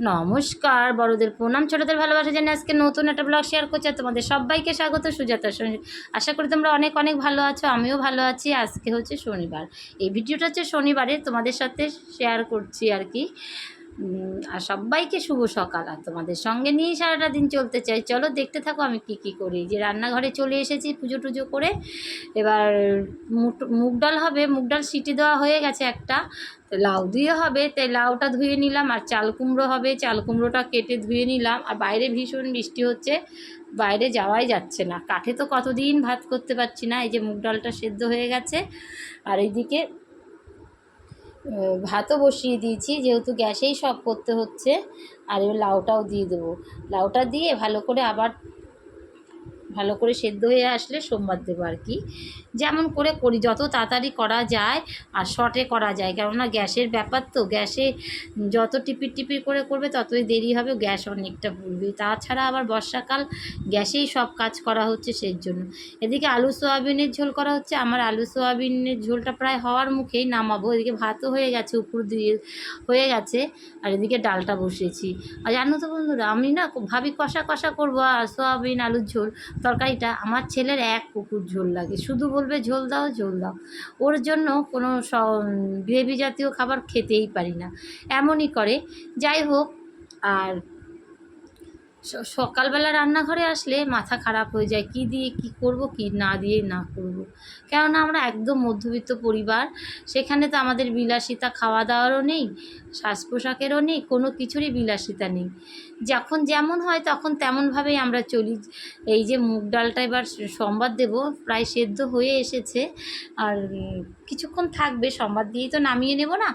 নমস্কার, বড়দের প্রণাম, ছোটদের ভালোবাসা জানি আজকে নতুন একটা ব্লগ শেয়ার করছি তোমাদের সবাইকে স্বাগত সঙ্গে আশা করি তোমরা অনেক অনেক ভালো আছো, আমিও ভালো আছি। আজকে হচ্ছে শনিবার। এই ভিডিওটা হচ্ছে শনিবারে তোমাদের সাথে শেয়ার করছি আর কি। আর সবাইকে শুভ সকাল। আর তোমাদের সঙ্গে নিয়েই সারাটা দিন চলতে চাই। চলো দেখতে থাকো আমি কি কি করি। যে রান্নাঘরে চলে এসেছি পুজো টুজো করে। এবার মুগ- ডাল হবে। মুগ ডাল সিটি দেওয়া হয়ে গেছে একটা। তো লাউ দিয়ে হবে। তাই লাউটা ধুয়ে নিলাম। আর চাল কুমড়ো হবে। চাল কুমড়োটা কেটে ধুয়ে নিলাম। আর বাইরে ভীষণ বৃষ্টি হচ্ছে। বাইরে যাওয়াই যাচ্ছে না। কাঠে তো কতদিন ভাত করতে পারছি না। এই যে মুগ ডালটা সেদ্ধ হয়ে গেছে। আর এইদিকে ভাতও বসিয়ে দিয়েছি, যেহেতু গ্যাসেই সব করতে হচ্ছে। আর এবার লাউটাও দিয়ে দেবো। লাউটা দিয়ে ভালো করে আবার ভালো করে সেদ্ধ হয়ে আসলে সোমবার দেবো আর কি। যেমন করে করি, যত তাড়াতাড়ি করা যায় আর শর্টে করা যায়। কেননা গ্যাসের ব্যাপার তো, গ্যাসে যত টিপির টিপির করে করবে ততই দেরি হবে, গ্যাস অনেকটা পুড়বে। তাছাড়া আবার বর্ষাকাল, গ্যাসেই সব কাজ করা হচ্ছে সেই জন্য। এদিকে আলু সোয়াবিনের ঝোল করা হচ্ছে। আমার আলু সোয়াবিনের ঝোলটা প্রায় হওয়ার মুখেই নামাবো। এদিকে ভাতও হয়ে গেছে, উপর দিয়ে হয়ে গেছে, আর এদিকে ডালটা বসিয়েছি। আর জানো তো বন্ধুরা, আমি না ভাবি কষা কষা করব আর সোয়াবিন, আলুর ঝোল। তরকারিটা আমার ছেলের এক পুকুর ঝোল লাগে। শুধু বলবে ঝোল দাও ঝোল দাও। ওর জন্য কোনো গ্রেভি জাতীয় খাবার খেতেই পারি না। এমনই করে। যাই হোক, আর সকালবেলা রান্নাঘরে আসলে মাথা খারাপ হয়ে যায়। কি দিয়ে কি করব, কি না দিয়ে না করব। কেননা আমরা একদম মধ্যবিত্ত পরিবার। সেখানে তো আমাদের বিলাসিতা খাওয়া দাওয়ারও নেই। শ্বাস পোশাকেরও নেই, কোনো কিছুরই বিলাসিতা নেই। যখন যেমন হয় তখন তেমনভাবেই আমরা চলি। এই যে মুগ ডালটা এবার সোমবার দেব, প্রায় সেদ্ধ হয়ে এসেছে। আর কিছুক্ষণ থাকবে সোমবার দিয়েই তো নামিয়ে নেব না।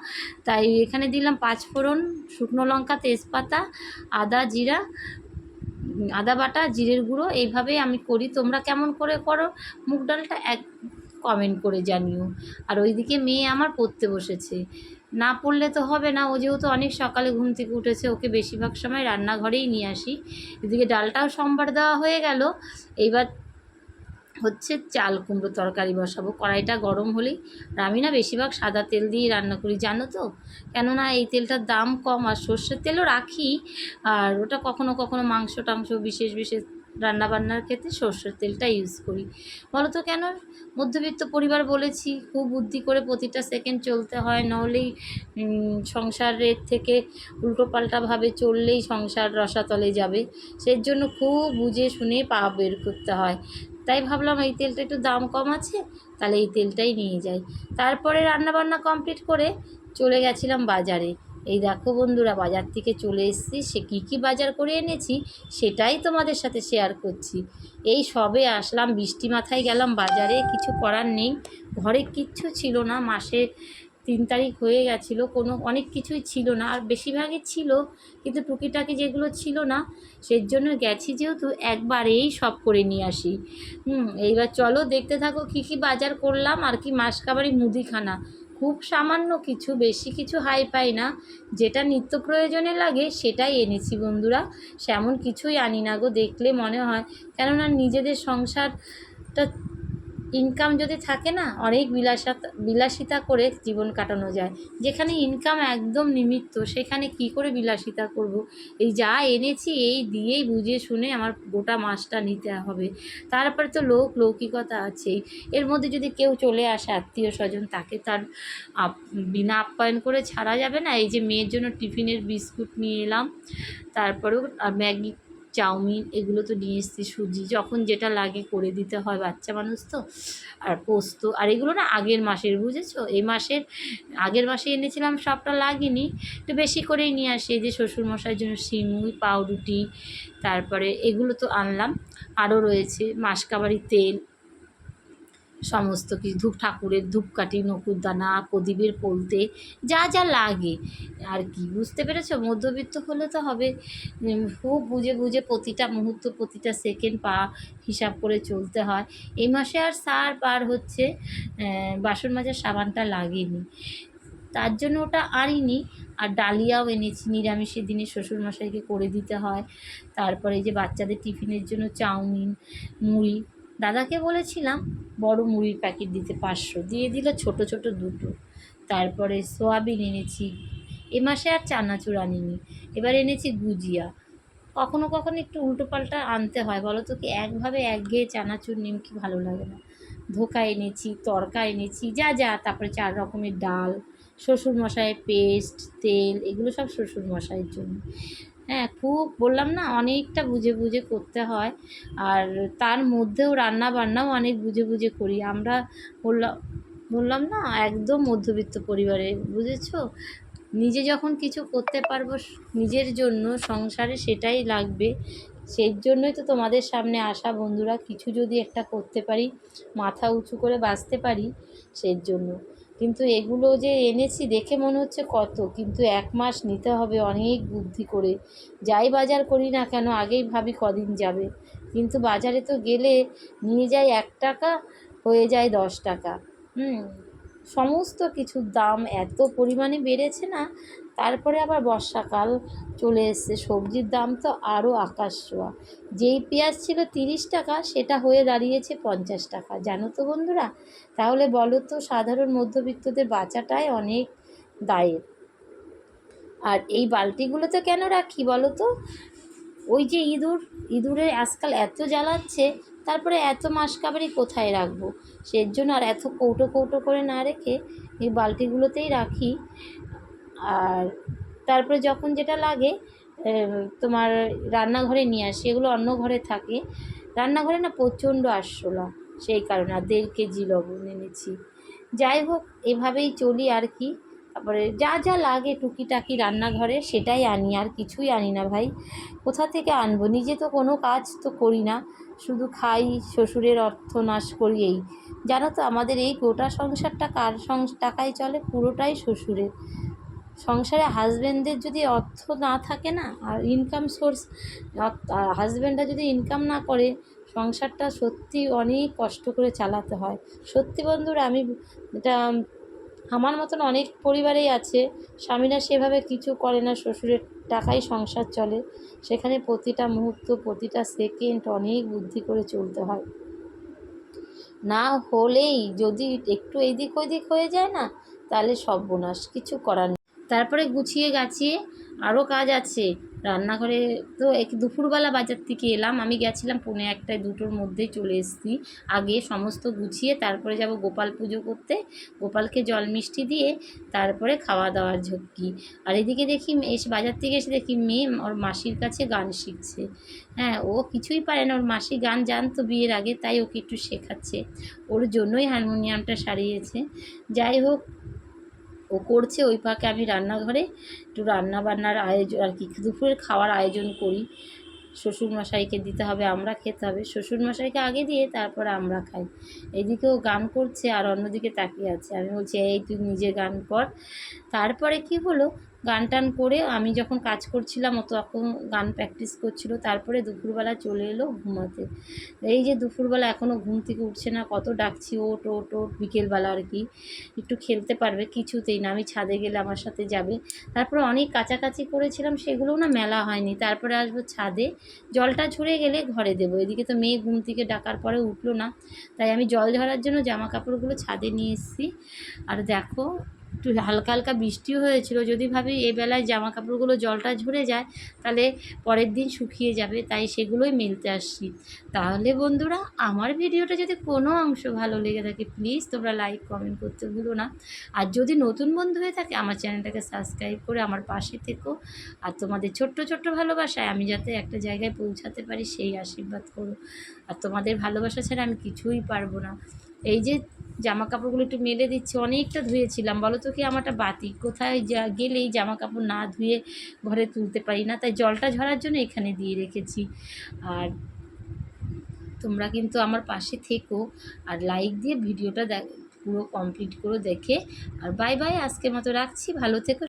তাই এখানে দিলাম পাঁচ ফোড়ন, শুকনো লঙ্কা, তেজপাতা, আদা জিরা, আদা বাটা, জিরের গুঁড়ো। এইভাবেই আমি করি। তোমরা কেমন করে করো মুগ ডালটা এক কমেন্ট করে জানিও। আর ওইদিকে মেয়ে আমার পড়তে বসেছে। না পড়লে তো হবে না। ও যেহেতু অনেক সকালে ঘুম থেকে উঠেছে, ওকে বেশিরভাগ সময় রান্নাঘরেই নিয়ে আসি। এদিকে ডালটাও সোমবার দেওয়া হয়ে গেল। এইবার হচ্ছে চাল কুমড়ো তরকারি বসাবো। কড়াইটা গরম হলেই আর আমি না বেশিরভাগ সাদা তেল দিয়েই রান্না করি, জানো তো? কেননা এই তেলটার দাম কম আর সর্ষের তেলও রাখি, আর ওটা কখনো কখনো মাংস টাংস বিশেষ বিশেষ রান্না বান্নার ক্ষেত্রে সর্ষের তেলটা ইউজ করি। বলো তো কেন? মধ্যবিত্ত পরিবার বলেছি, খুব বুদ্ধি করে প্রতিটা সেকেন্ড চলতে হয়, নহলেই সংসারের থেকে উল্টোপাল্টাভাবে চললেই সংসার রসাতলে যাবে। সেই জন্য খুব বুঝে শুনে পা বের করতে হয়। তাই ভাবলাম এই তেলটা একটু দাম কম আছে, তাহলে এই তেলটাই নিয়ে যাই। তারপরে রান্নাবান্না কমপ্লিট করে চলে গেছিলাম বাজারে। এই দেখো বন্ধুরা, বাজার থেকে চলে এসেছি। সে কী কী বাজার করে এনেছি, সেটাই তোমাদের সাথে শেয়ার করছি। এই সবে আসলাম, বৃষ্টি মাথায় গেলাম, বাজারে কিছু করার নেই। ঘরে কিচ্ছু ছিল না, মাসে তিন তারিখ হয়ে গেছিল, কোনো অনেক কিছুই ছিল না। আর বেশিরভাগই ছিল, কিন্তু টুকিটাকি যেগুলো ছিল না সেই জন্য গেছি যেহেতু একবারেই সব করে নিয়ে আসি। হুম, এইবার চলো দেখতে থাকো কী কী বাজার করলাম, আর কি মাসকাবারি মুদিখানা। খুব সামান্য কিছু, বেশি কিছু হাই পাই না। যেটা নিত্য প্রয়োজনে লাগে সেটাই এনেছি বন্ধুরা। সেমন কিছুই আনি না গো, দেখলে মনে হয়। কেননা নিজেদের সংসারটা ইনকাম যদি থাকে না, অনেক বিলাসিতা বিলাসিতা করে জীবন কাটানো যায়। যেখানে ইনকাম একদম নিমিত্ত, সেখানে কি করে বিলাসিতা করব? এই যা এনেছি, এই দিয়েই বুঝে শুনে আমার গোটা মাসটা নিতে হবে। তারপরে তো লোক, লৌকিকতা আছেই। এর মধ্যে যদি কেউ চলে আসে আত্মীয় স্বজন তাকে তার বিনা আপ্যায়ন করে ছাড়া যাবে না? এই যে মেয়ের জন্য টিফিনের বিস্কুট নিয়ে এলাম, তারপরেও ম্যাগি চাউমিন এগুলো তো নিয়ে এসেছি, সুজি, যখন যেটা লাগে করে দিতে হয় বাচ্চা মানুষ তো, আর পোস্ত, আর এগুলো না আগের মাসের, বুঝেছ? এই মাসের, আগের মাসে এনেছিলাম, সবটা লাগেনি, একটু বেশি করেই নিয়ে আসি যে যে শ্বশুরমশাইয়ের জন্য সিমুই, পাউরুটি, তারপরে এগুলো তো আনলাম, আরও রয়েছে মাসকাবারি তেল সমস্ত কিছু, ধূপ ঠাকুরের ধূপকাঠি নকুরদানা প্রদীপের পলতে, যা যা লাগে। আর কি, বুঝতে পেরেছ? মধ্যবিত্ত হলে তো হবে। খুব বুঝে বুঝে প্রতিটা মুহূর্ত, প্রতিটা সেকেন্ড পা হিসাব করে চলতে হয়। এই মাসে আর সার পার হচ্ছে বাসন মাজার সাবানটা লাগেনি। তার জন্য ওটা আনিনি, আর ডালিয়াও এনেছি নিরামিষের দিনে শ্বশুরমশাইকে করে দিতে হয়। তারপরে যে বাচ্চাদের টিফিনের জন্য চাউমিন, মুড়ি দাদাকে বলেছিলাম, বড় মুড়ির প্যাকেট দিতে পাঁচশো। দিয়ে দিল ছোট ছোট দুটো। তারপরে সোয়াবিন এনেছি। এ মাসে আর চানাচুর আনিনি। এবার এনেছি গুজিয়া। কখনো কখনো একটু উল্টো পাল্টা আনতে হয়। বলো তো কি, একভাবে একঘেয়ে চানাচুর নিমকি ভালো লাগে না। ধোকা এনেছি, তরকা এনেছি, যা যা। তারপরে চার রকমের ডাল শ্বশুর মশাইয়ের পেস্ট, তেল, এগুলো সব শ্বশুর মশাইয়ের জন্য। হ্যাঁ খুব বললাম না, অনেকটা বুঝে বুঝে করতে হয়। আর তার মধ্যেও রান্না বান্নাও অনেক বুঝে বুঝে করি। আমরা বললাম বললাম না, একদম মধ্যবিত্ত পরিবারে, বুঝেছ? নিজে যখন কিছু করতে পারব, নিজের জন্য সংসারে সেটাই লাগবে। সেই জন্যই তো তোমাদের সামনে আসা বন্ধুরা, কিছু যদি একটা করতে পারি, মাথা উঁচু করে বাঁচতে পারি সেই জন্য কিন্তু এগুলো যে এনেছি, দেখে মনে হচ্ছে কত, কিন্তু এক মাস নিতে হবে অনেক বুদ্ধি করে। যাই বাজার করি না কেন, আগেই ভাবি কদিন যাবে। কিন্তু বাজারে তো গেলে নিয়ে যাই এক টাকা, হয়ে যায় দশ টাকা। হুম। সমস্ত কিছুর দাম এত পরিমাণে বেড়েছে না, তারপরে আবার বর্ষাকাল চলে এসছে, সবজির দাম তো আরও আকাশ ছোঁয়া। যেই পেঁয়াজ ছিল তিরিশ টাকা, সেটা হয়ে দাঁড়িয়েছে পঞ্চাশ টাকা। জানো তো বন্ধুরা, তাহলে বলো তো সাধারণ মধ্যবিত্তদের বাঁচাটাই অনেক দায়ের। আর এই বালতিগুলোতে কেন রাখি বলো তো? ওই যে ইঁদুর ইঁদুরে আজকাল এত জ্বালাচ্ছে তারপরে এত মাস মাসকাবারি কোথায় রাখব? সেই জন্য আর এত কৌটো কৌটো করে না রেখে এই বালতিগুলোতেই রাখি। আর তারপরে যখন যেটা লাগে তোমার রান্নাঘরে নিয়ে আসি, এগুলো অন্য ঘরে থাকে। রান্নাঘরে না প্রচণ্ড আরশোলা, সেই কারণে। আর দেড় কেজি লবণ এনেছি। যাই হোক, এভাবেই চলি আর কি। তারপরে যা যা লাগে টুকিটাকি রান্নাঘরে সেটাই আনি, আর কিছুই আনি না ভাই। কোথা থেকে আনব? নিজে তো কোনো কাজ তো করি না। শুধু খাই, শ্বশুরের অর্থ নাশ করি এই। জানো তো, আমাদের এই গোটা সংসারটা কার সংস টাকায় চলে? পুরোটাই শ্বশুরের। সংসারে হাজব্যান্ডের যদি অর্থ না থাকে না, আর ইনকাম সোর্স হাজব্যান্ডরা যদি ইনকাম না করে, সংসারটা সত্যি অনেক কষ্ট করে চালাতে হয়। সত্যি বন্ধুরা, আমি এটা আমার মতন অনেক পরিবারেই আছে। স্বামীরা সেভাবে কিছু করে না, শ্বশুরের টাকাই সংসার চলে। সেখানে প্রতিটা মুহূর্ত, প্রতিটা সেকেন্ড অনেক বুদ্ধি করে চলতে হয়। না হলেই যদি একটু এদিক ওদিক হয়ে যায় না, তাহলে সর্বনাশ, কিছু করার তারপরে গুছিয়ে গাছিয়ে আরও কাজ আছে। রান্নাঘরে তো এক দুপুরবেলা বাজার থেকে এলাম। আমি গেছিলাম পৌনে একটায় দুটোর মধ্যেই চলে এসেছি। আগে সমস্ত গুছিয়ে তারপরে যাব গোপাল পুজো করতে। গোপালকে জল মিষ্টি দিয়ে তারপরে খাওয়া দাওয়ার ঝক্কি। আর এদিকে দেখি এসে বাজার থেকে এসে দেখি মেয়ে ওর মাসির কাছে গান শিখছে। হ্যাঁ ও কিছুই পারে না। ওর মাসি গান জানতো বিয়ের আগে, তাই ওকে একটু শেখাচ্ছে। ওর জন্যই হারমোনিয়ামটা সারিয়েছে। যাই হোক ও করছে, ওই ফাঁকে আমি রান্নাঘরে একটু রান্নাবান্নার আয়োজন, আর কি, দুপুরের খাওয়ার আয়োজন করি। শ্বশুরমশাইকে দিতে হবে, আমরা খেতে হবে। শ্বশুরমশাইকে আগে দিয়ে তারপরে আমরা খাই। এদিকেও গান করছে আর অন্যদিকে তাকিয়ে আছে। আমি বলছি, এই তুই নিজে গান কর। তারপরে কি হলো? গান টান করে আমি যখন কাজ করছিলাম ও তখন গান প্র্যাকটিস করছিল। তারপরে দুপুরবেলা চলে এলো ঘুমাতে। এই যে দুপুরবেলা এখনও ঘুম থেকে উঠছে না, কত ডাকছি ওট ওট ওট বিকেলবেলা আর কি। একটু খেলতে পারবে, কিছুতেই না, আমি ছাদে গেলে আমার সাথে যাবে। তারপরে অনেক কাছাকাছি করেছিলাম, সেগুলোও না মেলা হয়নি। তারপরে আসব ছাদে, জলটা ঝরে গেলে ঘরে দেবো। এদিকে তো মেয়ে ঘুম থেকে ডাকার পরে উঠল না। তাই আমি জল ঝরার জন্য জামা কাপড়গুলো ছাদে নিয়ে এসেছি। আর দেখো একটু হালকা হালকা বৃষ্টিও হয়েছিল। যদি ভাবি এ বেলায় জামা কাপড়গুলো জলটা ঝরে যায়, তাহলে পরের দিন শুকিয়ে যাবে, তাই সেগুলোই মেলতে আসছি। তাহলে বন্ধুরা, আমার ভিডিওটা যদি কোনো অংশ ভালো লেগে থাকে প্লিজ তোমরা লাইক কমেন্ট করতে ভুলো না। আর যদি নতুন বন্ধু হয়ে থাকে, আমার চ্যানেলটাকে সাবস্ক্রাইব করে আমার পাশে থেকো। আর তোমাদের ছোট্ট ছোট্ট ভালোবাসায় আমি যাতে একটা জায়গায় পৌঁছাতে পারি, সেই আশীর্বাদ করো। আর তোমাদের ভালোবাসা ছাড়া আমি কিছুই পারব না। এই যে জামা কাপড়গুলো একটু মেলে দিচ্ছি, অনেকটা ধুয়েছিলাম। বলো তো কি, আমারটা বাতি, কোথায় যা গেলেই জামা কাপড় না ধুয়ে ঘরে তুলতে পারি না। তাই জলটা ঝরার জন্য এখানে দিয়ে রেখেছি। আর তোমরা কিন্তু আমার পাশে থেকো আর লাইক দিয়ে ভিডিওটা দেখ, পুরো কমপ্লিট করে দেখে। আর বাই বাই, আজকের মতো রাখছি। ভালো থেকো।